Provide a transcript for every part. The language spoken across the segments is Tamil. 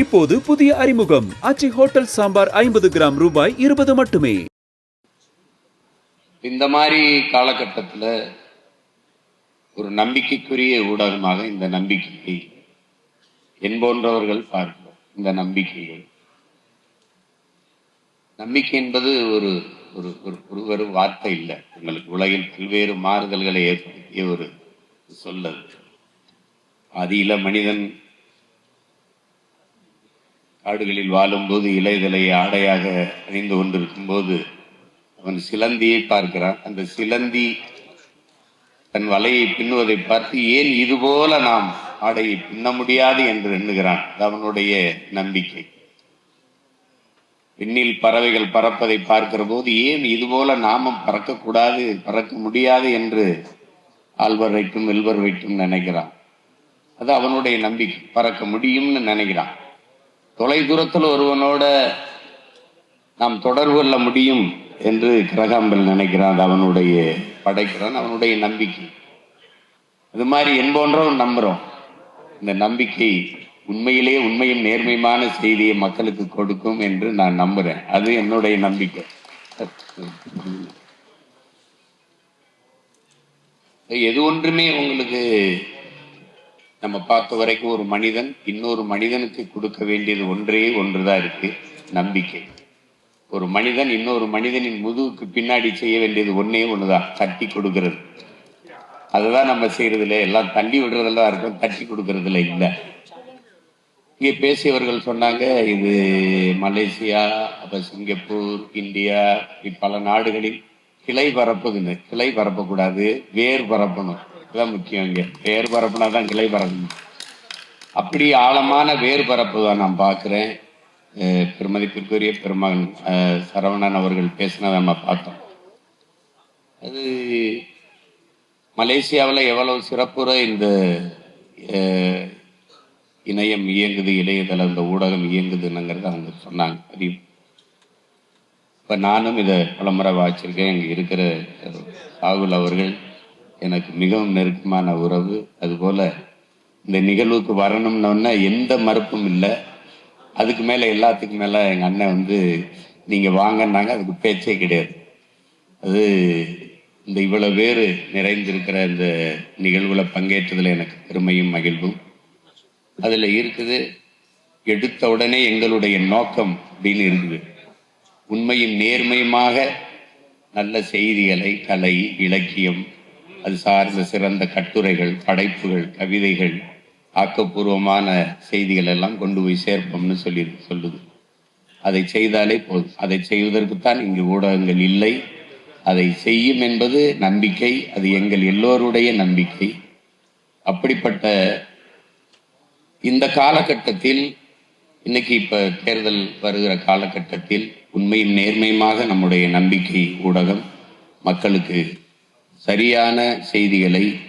இப்போது புதிய அறிமுகம். அச்சி ஹோட்டல் சாம்பார் ஐம்பது கிராம் ரூபாய் இருபது மட்டுமே. இந்த மாதிரி காலகட்டத்தில் ஒரு நம்பிக்கைக்குரிய ஊடகமாக இந்த நம்பிக்கையை என் போன்றவர்கள் பார்க்கிறோம். இந்த நம்பிக்கைகள் நம்பிக்கை என்பது ஒரு ஒரு ஒரு ஒரு வார்த்தை இல்லை. உங்களுக்கு உலகில் பல்வேறு மாறுதல்களை ஏற்படுத்திய ஒரு சொல்லது அதில் மனிதன் காடுகளில் வாழும்போது இலைதலை ஆடையாக அணிந்து கொண்டிருக்கும் போது அவன் சிலந்தியை பார்க்கிறான். அந்த சிலந்தி தன் வலையை பின்னுவதை பார்த்து ஏன் இதுபோல நாம் ஆடையை பின்ன முடியாது? என்று எண்ணுகிறான். அது அவனுடைய நம்பிக்கை. விண்ணில் பறவைகள் பறப்பதை பார்க்கிற போது ஏன் இதுபோல நாமும் பறக்கக்கூடாது பறக்க முடியாது? என்று ஆழ்வர் வைக்கும் வெல்வர் வைக்கும் நினைக்கிறான். அது அவனுடைய நம்பிக்கை. பறக்க முடியும்னு நினைக்கிறான். தொலை தூரத்தில் ஒருவனோட நாம் தொடர்பு கொள்ள முடியும் என்று கிரகாம்பல் நினைக்கிறான். அது அவனுடைய படைக்கிறான் அவனுடைய நம்பிக்கை. அது மாதிரி என்போன்றவன் நம்புறோம். இந்த நம்பிக்கை உண்மையிலே உண்மையும் நேர்மையுமான செய்தியை மக்களுக்கு கொடுக்கும் என்று நான் நம்புறேன். அது என்னுடைய நம்பிக்கை. எது ஒன்றுமே உங்களுக்கு நம்ம பார்த்த வரைக்கும் ஒரு மனிதன் இன்னொரு மனிதனுக்கு கொடுக்க வேண்டியது ஒன்றே ஒன்றுதான் இருக்கு நம்பிக்கை. ஒரு மனிதன் இன்னொரு மனிதனின் முதுகுக்கு பின்னாடி செய்ய வேண்டியது ஒன்னே ஒண்ணுதான் தட்டி கொடுக்கிறது. அதுதான் நம்ம செய்யறதுல எல்லாம் தள்ளி விடுறதெல்லாம் இருக்கும் தட்டி கொடுக்கறதுல இல்லை. இங்கே பேசியவர்கள் சொன்னாங்க இது மலேசியா அப்ப சிங்கப்பூர் இந்தியா இப்பல நாடுகளில் கிளை பரப்புதுன்னு. கிளை பரப்பக்கூடாது வேர் பரப்பணும். இதுதான் முக்கியம் இங்கே. வேர் பரப்புனா தான் கிளை பரப்பணும். அப்படி ஆழமான வேர் பரப்பு தான் நான் பார்க்குறேன். பெருமதிப்பிற்குரிய பெருமகன் சரவணன் அவர்கள் பேசினதை நம்ம பார்த்தோம். அது மலேசியாவில் எவ்வளவு சிறப்புற இந்த இணையம் இயங்குது இணையதளம் இந்த ஊடகம் இயங்குதுன்னுங்கிறத அவங்க சொன்னாங்க. அது இப்போ நானும் இதை பலமுறை வாய்ச்சிருக்கேன் இங்கே இருக்கிற ராகுல் அவர்கள் எனக்கு மிகவும் நெருக்கமான உறவு. அதுபோல் இந்த நிகழ்வுக்கு வரணும்னோன்னா எந்த மறுப்பும் இல்லை. அதுக்கு மேலே எல்லாத்துக்கும் மேலே எங்கள் அண்ணன் வந்து நீங்கள் வாங்கன்னாங்க அதுக்கு பேச்சே கிடையாது. அது இந்த இவ்வளோ பேர் நிறைந்திருக்கிற இந்த நிகழ்வில் பங்கேற்றதில் எனக்கு பெருமையும் மகிழ்வும். அதில் இருக்குது எடுத்த உடனே எங்களுடைய நோக்கம் அப்படின்னு இருக்குது. உண்மையும் நேர்மையுமாக நல்ல செய்திகளை கலை இலக்கியம் அது சார்ந்த சிறந்த கட்டுரைகள் படைப்புகள் கவிதைகள் ஆக்கப்பூர்வமான செய்திகள் எல்லாம் கொண்டு போய் சேர்ப்போம்னு சொல்லி சொல்லுது. அதை செய்தாலே போதும். அதை செய்வதற்குத்தான் இங்கு ஊடகங்கள் இல்லை. அதை செய்யும் என்பது நம்பிக்கை. அது எங்கள் எல்லோருடைய நம்பிக்கை. அப்படிப்பட்ட இந்த காலகட்டத்தில் இன்னைக்கு இப்போ தேர்தல் வருகிற காலகட்டத்தில் உண்மையும் நேர்மையுமாக நம்முடைய நம்பிக்கை ஊடகம் மக்களுக்கு சரியான செய்திகளை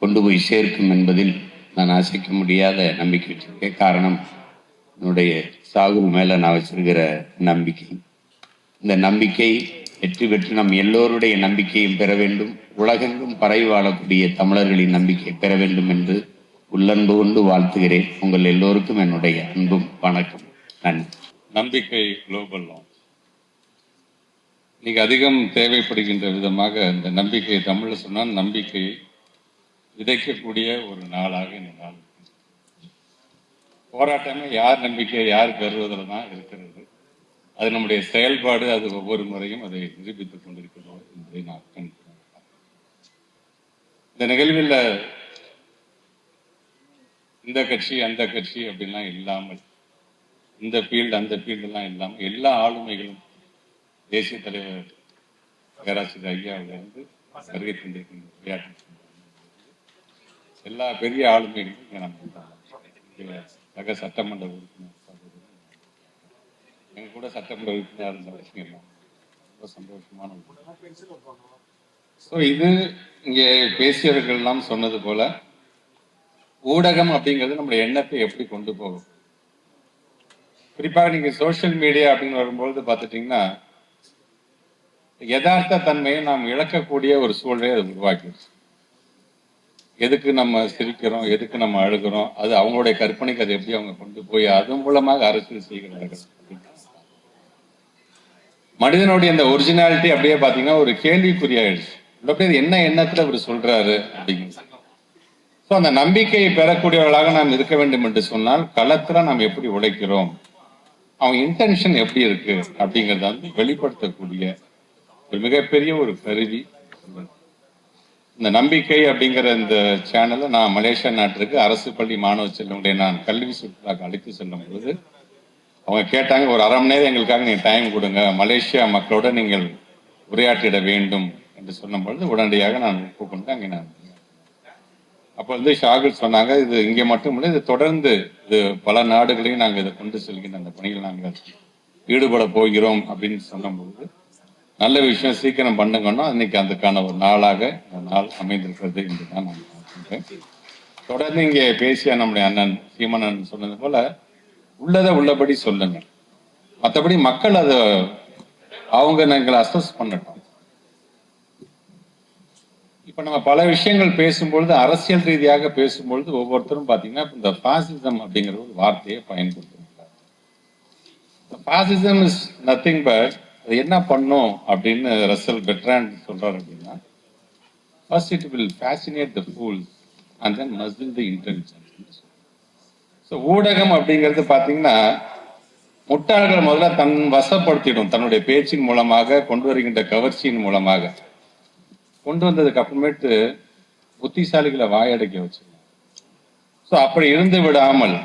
கொண்டு போய் சேர்க்கும் என்பதில் நான் அசைக்க முடியாத நம்பிக்கை வச்சிருக்கேன் காரணம் என்னுடைய சாகு மேல நான் வச்சிருக்கிற நம்பிக்கை. இந்த நம்பிக்கை வெற்றி பெற்று நம் எல்லோருடைய நம்பிக்கையும் பெற வேண்டும். உலகெங்கும் பரவி வாழக்கூடிய தமிழர்களின் நம்பிக்கை பெற வேண்டும் என்று உள்ளன்பு கொண்டு வாழ்த்துகிறேன். உங்கள் எல்லோருக்கும் என்னுடைய அன்பும் வணக்கம். நன்றி. நம்பிக்கை குளோபல் இன்னைக்கு அதிகம் தேவைப்படுகின்ற விதமாக இந்த நம்பிக்கை தமிழில் சொன்னால் நம்பிக்கையை விதைக்கக்கூடிய ஒரு நாளாக இந்த நாள் போராட்டமே யார் நம்பிக்கை யார் பெறுவதில் தான் இருக்கிறது. அது நம்முடைய செயல்பாடு அது ஒவ்வொரு முறையும் அதை நிரூபித்துக் கொண்டிருக்கிறோம் என்பதை நான் கண்டிப்பாக இந்த நிகழ்வில் இந்த கட்சி அந்த கட்சி அப்படிலாம் இல்லாமல் இந்த ஃபீல்டு அந்த ஃபீல்டுலாம் இல்லாமல் எல்லா ஆளுமைகளும் தேசிய தலைவர் பேராசிரியர் ஐயாவிலிருந்து வருகை தந்திருக்கின்ற விளையாட்டு எல்லா பெரிய ஆளுமைகளும் இங்கே நம்ம சக சட்டமன்ற உறுப்பினர் எங்க கூட சட்டமன்ற உறுப்பினர் இருந்த விஷயம் ரொம்ப சந்தோஷமான ஸோ இது இங்கே பேசியவர்கள் எல்லாம் சொன்னது போல ஊடகம் அப்படிங்கிறது நம்மளோட எண்ணத்தை எப்படி கொண்டு போகும்? குறிப்பாக நீங்கள் சோஷியல் மீடியா அப்படின்னு வரும்பொழுது பார்த்துட்டிங்கன்னா யதார்த்த தன்மையை நாம் இழக்கக்கூடிய ஒரு சூழ்நிலை அது உருவாக்கிடுச்சு. எதுக்கு நம்ம சிரிக்கிறோம் எதுக்கு நம்ம அழுகிறோம் அது அவங்களுடைய கற்பனைக்கு அது எப்படி அவங்க கொண்டு போய் அது மூலமாக அரசியல் செய்கிறார்கள்? மனிதனுடைய அந்த ஒரிஜினாலிட்டி அப்படியே பாத்தீங்கன்னா ஒரு கேள்விக்குறியாயிடுச்சு. அப்படியே பேர் என்ன எண்ணத்துல இவர் சொல்றாரு அப்படிங்கிறது. ஸோ அந்த நம்பிக்கையை பெறக்கூடியவர்களாக நாம் இருக்க வேண்டும் என்று சொன்னால் களத்துல நாம் எப்படி உழைக்கிறோம் அவங்க இன்டென்ஷன் எப்படி இருக்கு அப்படிங்கறத வந்து வெளிப்படுத்தக்கூடிய ஒரு மிகப்பெரிய ஒரு கருவி. இந்த நம்பிக்கை அப்படிங்கிற இந்த சேனலை நான் மலேசியா நாட்டிற்கு அரசு பள்ளி மாணவ செல்வங்களை நான் கல்வி சுற்றுலாக்கு அழைத்து செல்லும் பொழுது அவங்க கேட்டாங்க ஒரு அரை மணி நேரம் எங்களுக்காக நீங்கள் டைம் கொடுங்க. மலேசியா மக்களோட நீங்கள் உரையாற்றிட வேண்டும். என்று சொன்ன பொழுது உடனடியாக நான் ஒப்புக்கொண்டு அங்கே நான் அப்போ வந்து ஷாகுல் சொன்னாங்க இது இங்கே மட்டும் இல்லை இது தொடர்ந்து இது பல நாடுகளையும் நாங்கள் இதை கொண்டு செல்கின்ற அந்த பணியில் நாங்கள் ஈடுபட போகிறோம். அப்படின்னு சொன்னபொழுது நல்ல விஷயம் சீக்கிரம் பண்ணுங்கன்னா இன்னைக்கு அதுக்கான ஒரு நாளாக இந்த நாள் அமைந்திருக்கிறது என்று தான் நான் பார்க்கின்றேன் தொடர்ந்து இங்கே பேசிய நம்முடைய அண்ணன் சீமனன் சொன்னது போல உள்ளதை உள்ளபடி சொல்லுங்க மற்றபடி மக்கள் அதை அவங்க எங்களை அசஸ் பண்ணட்டும். இப்போ நம்ம பல விஷயங்கள் பேசும்பொழுது அரசியல் ரீதியாக பேசும்பொழுது ஒவ்வொருத்தரும் பார்த்தீங்கன்னா இந்த பாசிசம் அப்படிங்கிற ஒரு வார்த்தையை பயன்படுத்துகிறார் பாசிசம் இஸ் நத்திங் பட் என்ன பண்ணும் அப்படின்னு ரசல் பெட்ரான் சொல்றாரு அப்படின்னா first it will fascinate the fool and then must till the intelligence so ஊடகம் அப்படிங்கிறது பார்த்தீங்கன்னா முட்டாள்கள் முதல்ல தன் வசப்படுத்திடும் தன்னுடைய பேச்சின் மூலமாக கொண்டு வருகின்ற கவர்ச்சியின் மூலமாக. கொண்டு வந்ததுக்கு அப்புறமேட்டு புத்திசாலிகளை வாயடைக்க வச்சிருந்தாங்க ஸோ அப்படி இருந்து விடாமல்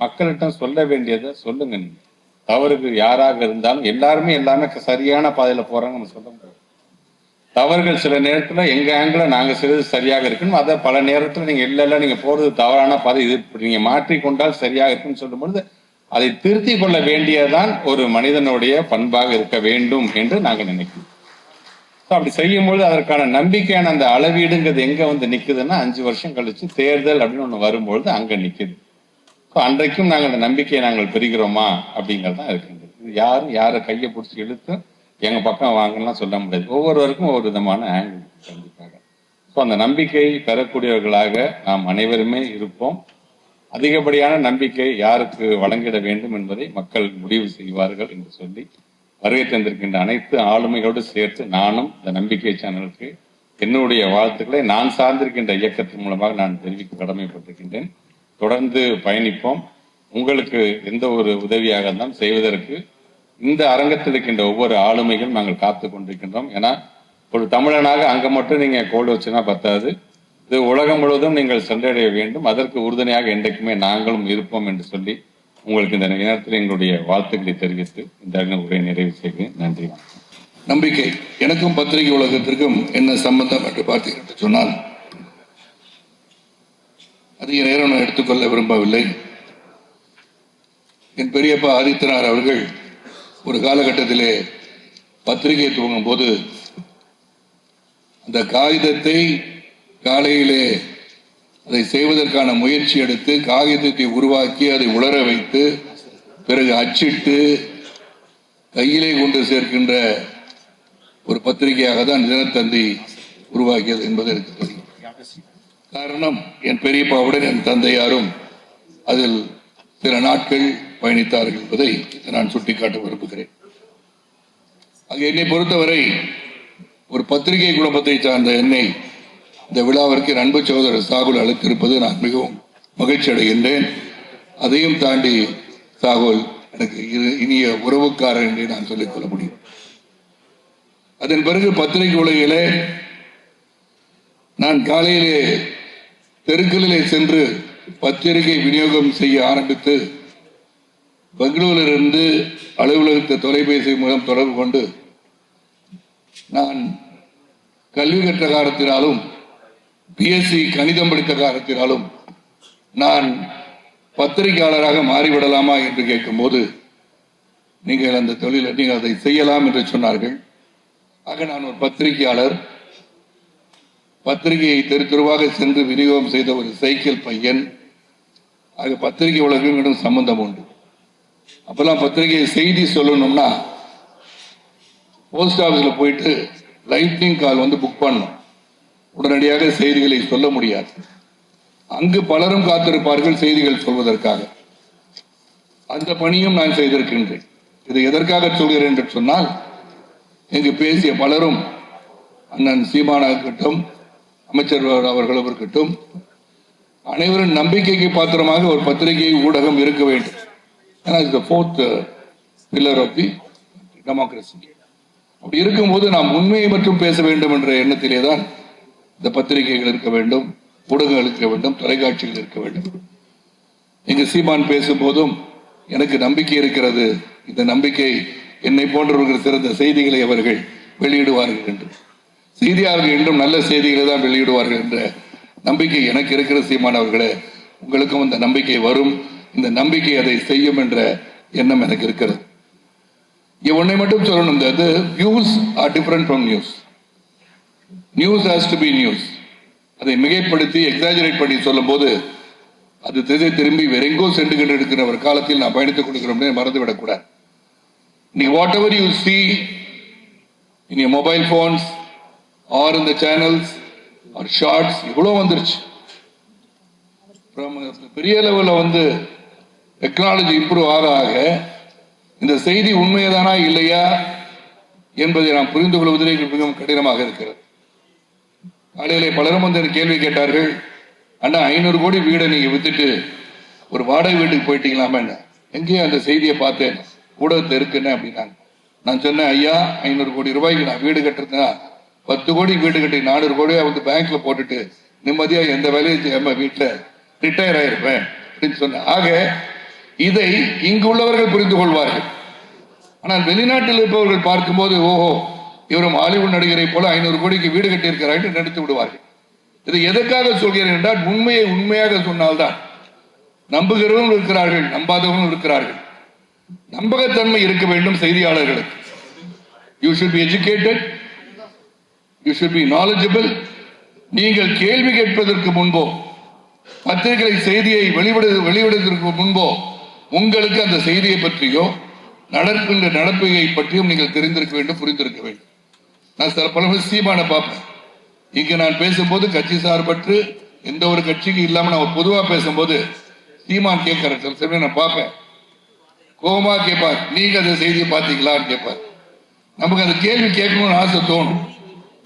மக்கள்கிட்ட சொல்ல வேண்டியதை சொல்லுங்க நீங்கள் தவறுகள் யாராக இருந்தாலும் எல்லாருமே எல்லாமே சரியான பாதையில போறாங்க நம்ம சொல்ல முடியாது. தவறுகள் சில நேரத்துல எங்க ஆங்கில நாங்க செய்வது சரியாக இருக்கணும் அதை பல நேரத்துல நீங்க இல்ல இல்ல நீங்க போறது தவறான பாதை. இது நீங்கள் மாற்றி மாற்றிக்கொண்டால் சரியாக இருக்குன்னு சொல்லும்பொழுது அதை திருத்தி கொள்ள வேண்டியதுதான் ஒரு மனிதனுடைய பண்பாக இருக்க வேண்டும் என்று நாங்கள் நினைக்கிறோம். ஸோ அப்படி செய்யும்பொழுது அதற்கான நம்பிக்கையான அந்த அளவீடுங்கிறது எங்க வந்து நிக்குதுன்னா அஞ்சு வருஷம் கழிச்சு தேர்தல் அப்படின்னு ஒண்ணு வரும்பொழுது அங்க நிக்குது. அன்றைக்கும் நாங்கள் அந்த நம்பிக்கையை நாங்கள் பெறுகிறோமா அப்படிங்கிறது தான் இருக்கின்றது. இது யாரும் யாரை கையை பிடிச்சி இழுத்து எங்க பக்கம் வாங்கலாம் சொல்ல முடியாது. ஒவ்வொருவருக்கும் ஒவ்வொரு விதமான ஆங்கிள் கண்டிப்பாக. ஸோ அந்த நம்பிக்கை பெறக்கூடியவர்களாக நாம் அனைவருமே இருப்போம். அதிகப்படியான நம்பிக்கை யாருக்கு வழங்கிட வேண்டும் என்பதை மக்கள் முடிவு செய்வார்கள் என்று சொல்லி வருகை தந்திருக்கின்ற அனைத்து ஆளுமைகளோடு சேர்த்து நானும் இந்த நம்பிக்கை சேனலுக்கு என்னுடைய வாழ்த்துக்களை நான் சார்ந்திருக்கின்ற இயக்கத்தின் மூலமாக நான் தெரிவிக்க கடமைப்பட்டிருக்கின்றேன். தொடர்ந்து பயணிப்போம். உங்களுக்கு எந்த ஒரு உதவியாக இருந்தாலும் செய்வதற்கு இந்த அரங்கத்தில் இருக்கின்ற ஒவ்வொரு ஆளுமைகளும் நாங்கள் காத்து கொண்டிருக்கின்றோம். ஏன்னா ஒரு தமிழனாக அங்கே மட்டும் நீங்கள் கோல் வச்சுனா பத்தாது. இது உலகம் முழுவதும் நீங்கள் சென்றடைய வேண்டும். அதற்கு உறுதுணையாக என்றைக்குமே நாங்களும் இருப்போம் என்று சொல்லி உங்களுக்கு இந்த நேரத்தில் எங்களுடைய வாழ்த்துக்களை தெரிவித்து இந்த உரையை நிறைவு செய்கிறேன். நன்றி. நம்பிக்கை. எனக்கும் பத்திரிகை உலகத்திற்கும் என்ன சம்பந்தம் என்று பார்த்தீர்கள் என்று சொன்னால் அதிக நேரம் நான் எடுத்துக்கொள்ள விரும்பவில்லை. என் பெரியப்பா ஆதித்யநாத் அவர்கள் ஒரு காலகட்டத்திலே பத்திரிகை துவங்கும் போது அந்த காகிதத்தை காலையிலே அதை செய்வதற்கான முயற்சி எடுத்து காகிதத்தை உருவாக்கி அதை உலர வைத்து பிறகு அச்சிட்டு கையிலே கொண்டு சேர்க்கின்ற ஒரு பத்திரிகையாக தான் தினத்தந்தி உருவாக்கியது என்பது எனக்கு தெரியும். காரணம் என் பெரியப்பாவுடன் என் தந்தையாரும் அதில் சில நாட்கள் பயணித்தார்கள் என்பதை நான் சுட்டிக்காட்ட விரும்புகிறேன். அங்கு என்னை பொறுத்தவரை ஒரு பத்திரிகை குடும்பத்தை சார்ந்த என்னை இந்த விழாவிற்கு அன்பு சகோதரர் சாகுல் அழைத்திருப்பது நான் மிகவும் மகிழ்ச்சி அடைகின்றேன். அதையும் தாண்டி சாகுல் எனக்கு இனிய உறவுக்காரர் என்று நான் சொல்லிக் கொள்ள முடியும். அதன் பிறகு பத்திரிகை உலகிலே நான் காலையிலே தெருக்களிலே சென்று பத்திரிகை விநியோகம் செய்ய ஆரம்பித்து பெங்களூரிலிருந்து அலுவலகத்தை தொலைபேசி மூலம் தொடர்பு கொண்டு நான் கல்வி கற்ற காலத்தினாலும் பிஎஸ்சி கணிதம் படித்த காலத்தினாலும் நான் பத்திரிகையாளராக மாறிவிடலாமா என்று கேட்கும்போது நீங்கள் அந்த தொழிலை நீங்கள் அதை செய்யலாம் என்று சொன்னார்கள். ஆக நான் ஒரு பத்திரிகையாளர். பத்திரிகையை தெரு தெருவாக சென்று விநியோகம் செய்த ஒரு சைக்கிள் பையன் அது பத்திரிகை உலகங்களும் சம்பந்தம் உண்டு. அப்பெல்லாம் பத்திரிகை செய்தி சொல்லணும்னா போஸ்ட் ஆஃபீஸில் போயிட்டு லைட்னிங் கால் வந்து புக் பண்ணும் உடனடியாக செய்திகளை சொல்ல முடியாது. அங்கு பலரும் காத்திருப்பார்கள் செய்திகள் சொல்வதற்காக. அந்த பணியும் நான் செய்திருக்கின்றேன். இது எதற்காக சொல்கிறேன் என்று சொன்னால் இங்கு பேசிய பலரும் அண்ணன் சீமானா இருக்கட்டும் அமைச்சர் அவர்களும் இருக்கட்டும் அனைவரும் நம்பிக்கைக்கு பாத்திரமாக ஒரு பத்திரிகை ஊடகம் இருக்க வேண்டும். ஏன்னா the fourth pillar of the democracy அப்படி இருக்கும்போது நாம் உண்மையை மட்டும் பேச வேண்டும் என்ற எண்ணத்திலே தான் இந்த பத்திரிகைகள் இருக்க வேண்டும் ஊடகங்கள் இருக்க வேண்டும் தொலைக்காட்சிகள் இருக்க வேண்டும். இங்கு சீமான் பேசும்போதும் எனக்கு நம்பிக்கை இருக்கிறது. இந்த நம்பிக்கை என்னை போன்றவர்கள் சிறந்த செய்திகளை அவர்கள் வெளியிடுவார்கள் என்று. செய்தியாளர்கள் என்றும் நல்ல செய்திகளை தான் வெளியிடுவார்கள் என்ற நம்பிக்கை எனக்கு இருக்கிற சீமான் அவர்களே. உங்களுக்கும் இந்த நம்பிக்கை வரும். இந்த நம்பிக்கை அதை செய்யும் என்ற எண்ணம் எனக்கு இருக்கிறது. ஒன்னை மட்டும் சொல்லணும். அது views are different from news news has to be news அதை மிகைப்படுத்தி எக்ஸாஜரேட் பண்ணி சொல்லும்போது அது திசை திரும்பி வெறெங்கோ சென்று கொண்டு இருக்கிற ஒரு காலத்தில் நான் பயணித்துக் கொடுக்கிறோம்னு மறந்துவிடக்கூடாது நீ whatever you see in mobile phones are இந்த சேனல்ஸ் ஆர் ஷார்ட்ஸ் இவ்வளோ வந்துருச்சு. பெரிய லெவலில் வந்து டெக்னாலஜி இம்ப்ரூவ் ஆக ஆக இந்த செய்தி உண்மையதானா இல்லையா என்பதை நாம் புரிந்து கொள்வதிலே மிகவும் கடினமாக இருக்கிறது. காலையிலே பலரும் வந்து என் கேள்வி கேட்டார்கள் அண்ணா ஐநூறு கோடி வீடை நீங்கள் வித்துட்டு ஒரு வாடகை வீட்டுக்கு போயிட்டீங்களாமே என்ன? எங்கேயும் அந்த செய்தியை பார்த்தேன்? ஊடகத்தில் இருக்குன்னு அப்படின்னாங்க. நான் சொன்னேன் ஐயா ஐநூறு கோடி ரூபாய்க்கு நான் வீடு கட்டுறதுனா பத்து கோடி வீடு கட்டி நானூறு கோடியா வந்து பேங்க்ல போட்டுட்டு நிம்மதியா எந்த வேலையும் செய்யாம வீட்டுல ரிட்டையர் ஆயிருப்பேன் அப்படின்னு சொன்னேன் ஆக இதை இங்கு உள்ளவர்கள் புரிந்து கொள்வார்கள். ஆனால் வெளிநாட்டில் இருப்பவர்கள் பார்க்கும்போது ஓஹோ இவரும் ஹாலிவுட் நடிகரை போல ஐநூறு கோடிக்கு வீடு கட்டியிருக்கிறார் என்று நினைத்து விடுவார்கள். இதை எதற்காக சொல்கிறேன் என்றால் உண்மையை உண்மையாக சொன்னால்தான். நம்புகிறவர்கள் இருக்கிறார்கள் நம்பாதவர்களும் இருக்கிறார்கள். நம்பகத்தன்மை இருக்க வேண்டும் செய்தியாளர்களுக்கு. You should be educated you should be knowledgeable நீங்கள் கேள்வி கேட்பதற்கு முன்போ பத்திரிகை செய்தியை வெளிவிட வெளியிடுவதற்கு முன்போ உங்களுக்கு அந்த செய்தியை பற்றியோ நடக்கின்ற நடப்பையை பற்றியும் நீங்கள் தெரிந்திருக்க வேண்டும் புரிந்திருக்க வேண்டும். நான் சில பல சீமான பார்ப்பேன். இங்கே நான் பேசும்போது கட்சி சார்பற்று எந்த ஒரு கட்சிக்கு இல்லாம நான் பொதுவா பேசும்போது சீமான் கேட்கிற சில சமயம் நான் பார்ப்பேன். கோபமா கேட்பார். நீங்க அந்த செய்தியை பார்த்தீங்களான்னு கேட்பார். நமக்கு அந்த கேள்வி கேட்கணும்னு ஆசை தோணும்.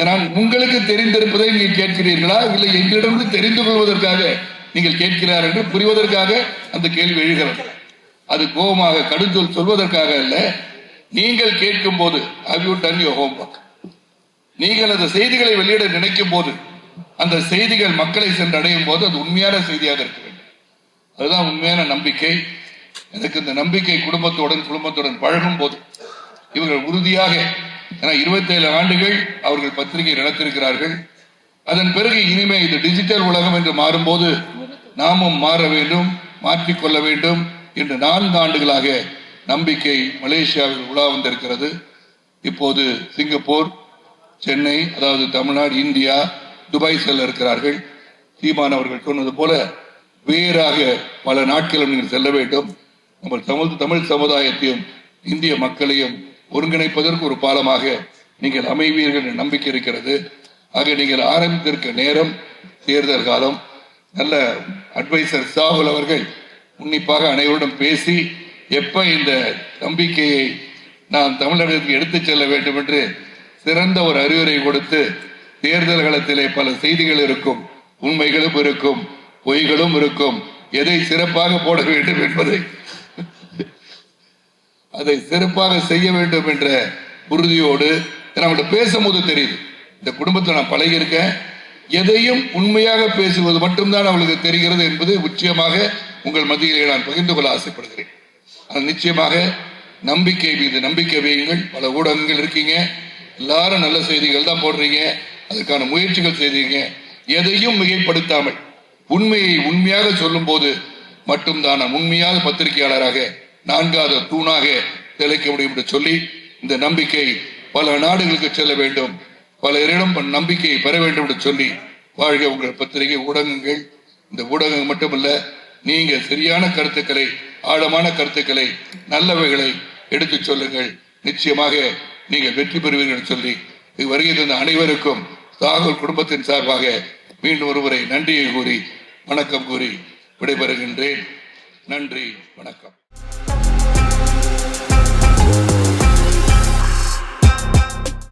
ஏன்னால் உங்களுக்கு தெரிந்திருப்பதை நீங்கள் கேட்கிறீர்களா? இல்லை எங்களிடமிருந்து தெரிந்து கொள்வதற்காக நீங்கள் கேட்கிறார் என்று புரிவதற்காக அந்த கேள்வி எழுகிறது. அது கோபமாக கடுஞ்சொல் சொல்வதற்காக அல்ல. நீங்கள் கேட்கும் போது have you done your homework? நீங்கள் அந்த செய்திகளை வெளியிட நினைக்கும் போது அந்த செய்திகள் மக்களை சென்றடையும் போது அது உண்மையான செய்தியாக இருக்க வேண்டும். அதுதான் உண்மையான நம்பிக்கை. எனக்கு இந்த நம்பிக்கை குடும்பத்துடன் குடும்பத்துடன் பழகும் போது இவர்கள் உறுதியாக ஏன்னா 27 ஆண்டுகள் அவர்கள் பத்திரிகை நடத்திருக்கிறார்கள் அதன் பிறகு இனிமே இது டிஜிட்டல் உலகம் என்று மாறும்போது நாமும் மாற வேண்டும் மாற்றிக்கொள்ள வேண்டும் என்று நான்கு ஆண்டுகளாக நம்பிக்கை மலேசியாவில் உலா வந்திருக்கிறது. இப்போது சிங்கப்பூர் சென்னை அதாவது தமிழ்நாடு இந்தியா துபாய் செல்ல இருக்கிறார்கள். சீமான் அவர்கள் சொன்னது போல வேறாக பல நாட்களும் நீங்கள் செல்ல வேண்டும். நம்ம தமிழ் தமிழ் சமுதாயத்தையும் இந்திய மக்களையும் ஒருங்கிணைப்பதற்கு ஒரு பாலமாக நீங்கள் அமைவீர்கள் என்ற நம்பிக்கை இருக்கிறது. ஆக நீங்கள் ஆரம்பித்திருக்க நேரம் தேர்தல் காலம் நல்ல அட்வைசர் சாகுல் அவர்கள் உன்னிப்பாக அனைவரிடம் பேசி எப்ப இந்த நம்பிக்கையை நாம் தமிழகத்துக்கு எடுத்துச் செல்ல வேண்டும் என்று சிறந்த ஒரு அறிவுரை கொடுத்து தேர்தல் களத்திலே பல செய்திகள் இருக்கும் உண்மைகளும் இருக்கும் பொய்களும் இருக்கும் எதை சிறப்பாக போட வேண்டும் என்பதை அதை சிறப்பாக செய்ய வேண்டும் என்ற உறுதியோடு நம்மகிட்ட பேசும்போது தெரியுது. இந்த குடும்பத்தில் நான் பழகியிருக்கேன். எதையும் உண்மையாக பேசுவது மட்டும்தான் அவளுக்கு தெரிகிறது என்பது நிச்சயமாக உங்கள் மத்தியிலே நான் பகிர்ந்து கொள்ள ஆசைப்படுகிறேன். அது நிச்சயமாக நம்பிக்கை மீது நம்பிக்கை வையுங்கள். பல ஊடகங்கள் இருக்கீங்க. எல்லாரும் நல்ல செய்திகள் தான் போடுறீங்க. அதுக்கான முயற்சிகள் செய்தீங்க. எதையும் மிகைப்படுத்தாமல் உண்மையை உண்மையாக சொல்லும் போது மட்டும்தான் நான் பத்திரிகையாளராக நான்காவது தூணாக திளைக்க முடியும் என்று சொல்லி இந்த நம்பிக்கை பல நாடுகளுக்கு செல்ல வேண்டும். பலரிடம் நம்பிக்கையை பெற வேண்டும் என்று சொல்லி வாழ்க உங்கள் பத்திரிகை ஊடகங்கள். இந்த ஊடகம் மட்டுமல்ல நீங்க சரியான கருத்துக்களை ஆழமான கருத்துக்களை நல்லவைகளை எடுத்துச் சொல்லுங்கள். நிச்சயமாக நீங்கள் வெற்றி பெறுவீர்கள் சொல்லி இது வருகை தந்த அனைவருக்கும் ராகுல் குடும்பத்தின் சார்பாக மீண்டும் ஒருவரை நன்றியை கூறி வணக்கம் கூறி விடைபெறுகின்றேன். நன்றி வணக்கம்.